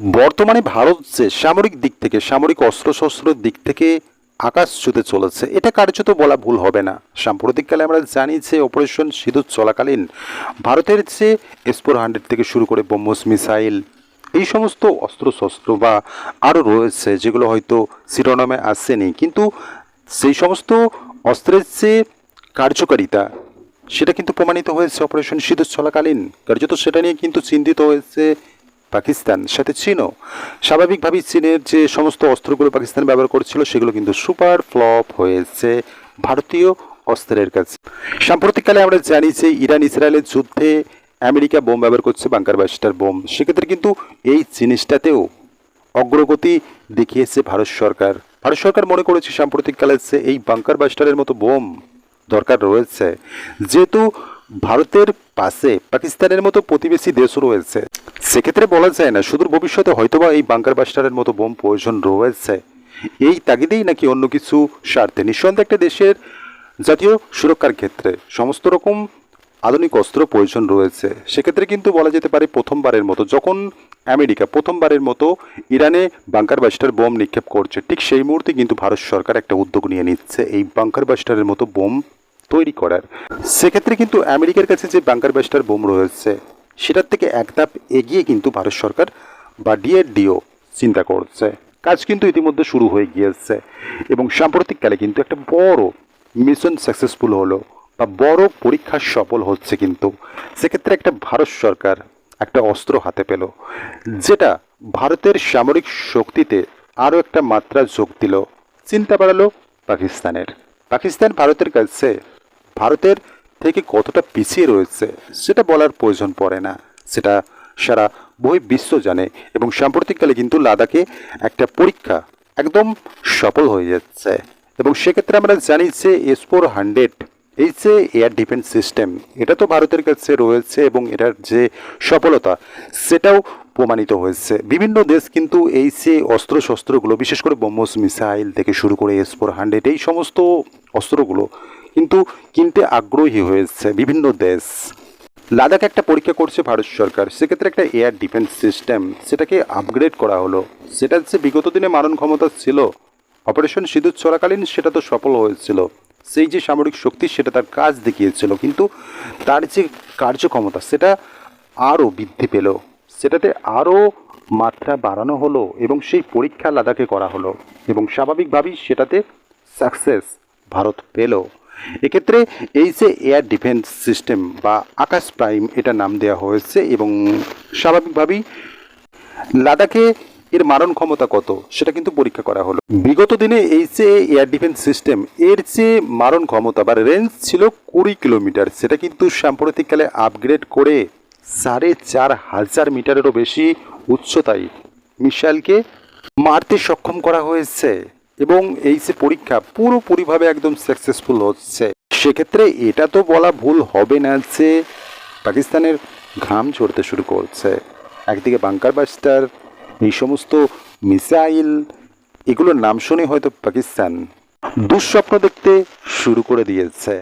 বর্তমানে ভারত যে সামরিক দিক থেকে, সামরিক অস্ত্রশস্ত্রের দিক থেকে আকাশ ছুতে চলেছে, এটা কার্যত বলা ভুল হবে না। সাম্প্রতিককালে আমরা জানি যে অপারেশন সিঁদুর চলাকালীন ভারতের যে এসপোর হান্ড্রেড থেকে শুরু করে ব্রহ্মস মিসাইল, এই সমস্ত অস্ত্রশস্ত্র বা আরও রয়েছে যেগুলো হয়তো শিরোনামে আসেনি, কিন্তু সেই সমস্ত অস্ত্রের যে কার্যকারিতা, সেটা কিন্তু প্রমাণিত হয়েছে অপারেশন সিঁদুর চলাকালীন। কার্যত সেটা নিয়ে কিন্তু চিন্তিত হয়েছে পাকিস্তান, সাথে চীনও। স্বাভাবিকভাবেই চীনের যে সমস্ত অস্ত্রগুলো পাকিস্তান ব্যবহার করছিল, সেগুলো কিন্তু সুপার ফ্লপ হয়েছে ভারতীয় অস্ত্রের কাছে। সাম্প্রতিককালে আমরা জানি যে ইরান, ইসরায়েলের যুদ্ধে আমেরিকা বোম ব্যবহার করছে, বাংকার বাস্টার বোম। সেক্ষেত্রে কিন্তু এই জিনিসটাতেও অগ্রগতি দেখিয়েছে ভারত সরকার। ভারত সরকার মনে করেছে সাম্প্রতিককালে এই বাংকার বাস্টারের মতো বোম দরকার রয়েছে। যেহেতু ভারতের পাশে পাকিস্তানের মতো প্রতিবেশী দেশও রয়েছে। সেক্ষেত্রে বলা যায় না, সুদূর ভবিষ্যতে হয়তোবা এই বাংকার বাস্টারের মতো বোম প্রয়োজন রয়েছে। এই তাগিদেই নাকি অন্য কিছু স্বার্থে? নিঃসন্দেহে একটা দেশের জাতীয় সুরক্ষার ক্ষেত্রে সমস্ত রকম আধুনিক অস্ত্র প্রয়োজন রয়েছে। সেক্ষেত্রে কিন্তু বলা যেতে পারে প্রথমবারের মতো, যখন আমেরিকা প্রথমবারের মতো ইরানে বাংকার বাস্টার বোম নিক্ষেপ করছে, ঠিক সেই মুহূর্তে কিন্তু ভারত সরকার একটা উদ্যোগ নিয়ে নিচ্ছে। এই বাংকার বাস্টারের মতো বোম তৈরি করার। সেক্ষেত্রে কিন্তু আমেরিকার কাছে যে বাংকার বাস্টার বোম রয়েছে, সেটার থেকে এক ধাপ এগিয়ে কিন্তু ভারত সরকার বা ডিএডিও চিন্তা করছে। কাজ কিন্তু ইতিমধ্যে শুরু হয়ে গিয়েছে এবং সাম্প্রতিককালে কিন্তু একটা বড় মিশন সাকসেসফুল হলো বা বড় পরীক্ষা সফল হচ্ছে কিন্তু। সেক্ষেত্রে একটা ভারত সরকার একটা অস্ত্র হাতে পেল, যেটা ভারতের সামরিক শক্তিতে আরও একটা মাত্রা যোগ দিল। চিন্তা বাড়ালো পাকিস্তানের। পাকিস্তান ভারতের কাছে ভারতের থেকে কতটা পিছিয়ে রয়েছে সেটা বলার প্রয়োজন পড়ে না। সেটা সারা বই বিশ্ব জানে এবং সাম্প্রতিককালে কিন্তু লাদাখে একটা পরীক্ষা একদম সফল হয়ে যাচ্ছে। এবং সেক্ষেত্রে আমরা জানি যে এস ফোর হান্ড্রেড এই যে এয়ার ডিফেন্স সিস্টেম এটা তো ভারতের কাছে রয়েছে এবং এটার যে সফলতা, সেটাও প্রমাণিত হয়েছে। বিভিন্ন দেশ কিন্তু এই যে অস্ত্রশস্ত্রগুলো, বিশেষ করে ব্রহ্মস মিসাইল থেকে শুরু করে এস ফোর হান্ড্রেড এই সমস্ত অস্ত্রগুলো কিন্তু কিনতে আগ্রহী হয়েছে বিভিন্ন দেশ। লাদাখ একটা পরীক্ষা করছে ভারত সরকার। সেক্ষেত্রে একটা এয়ার ডিফেন্স সিস্টেম সেটাকে আপগ্রেড করা হলো। সেটা যে বিগত দিনে মারণ ক্ষমতা ছিল, অপারেশন সিঁদুর চলাকালীন সেটা তো সফল হয়েছিল। সেই যে সামরিক শক্তি, সেটা তার কাজ দেখিয়েছিল। কিন্তু তার যে কার্যক্ষমতা, সেটা আরও বৃদ্ধি পেল। সেটাতে আরও মাত্রা বাড়ানো হলো এবং সেই পরীক্ষা লাদাখে করা হলো। এবং স্বাভাবিকভাবেই সেটাতে সাকসেস ভারত পেল। এক্ষেত্রে এই যে এয়ার ডিফেন্স সিস্টেম বা আকাশ প্রাইম এটা নাম দেওয়া হয়েছে এবং স্বাভাবিকভাবেই লাদাখে এর মারণ ক্ষমতা কত সেটা কিন্তু পরীক্ষা করা হলো। বিগত দিনে এই যে এয়ার ডিফেন্স সিস্টেম এর যে মারণ ক্ষমতা বা রেঞ্জ ছিল কুড়ি কিলোমিটার, সেটা কিন্তু সাম্প্রতিককালে আপগ্রেড করে সাড়ে চার হাজার মিটারেরও বেশি উচ্চতায় মিসাইলকে মারতে সক্ষম করা হয়েছে। এবং এই যে পরীক্ষা পুরোপুরিভাবে একদম সাকসেসফুল হচ্ছে। সেক্ষেত্রে এটা তো বলা ভুল হবে না যে পাকিস্তানের ঘাম ঝরতে শুরু করছে। একদিকে বাংকার বাস্টার এই সমস্ত মিসাইল, এগুলোর নাম শুনে হয়তো পাকিস্তান দুঃস্বপ্ন দেখতে শুরু করে দিয়েছে।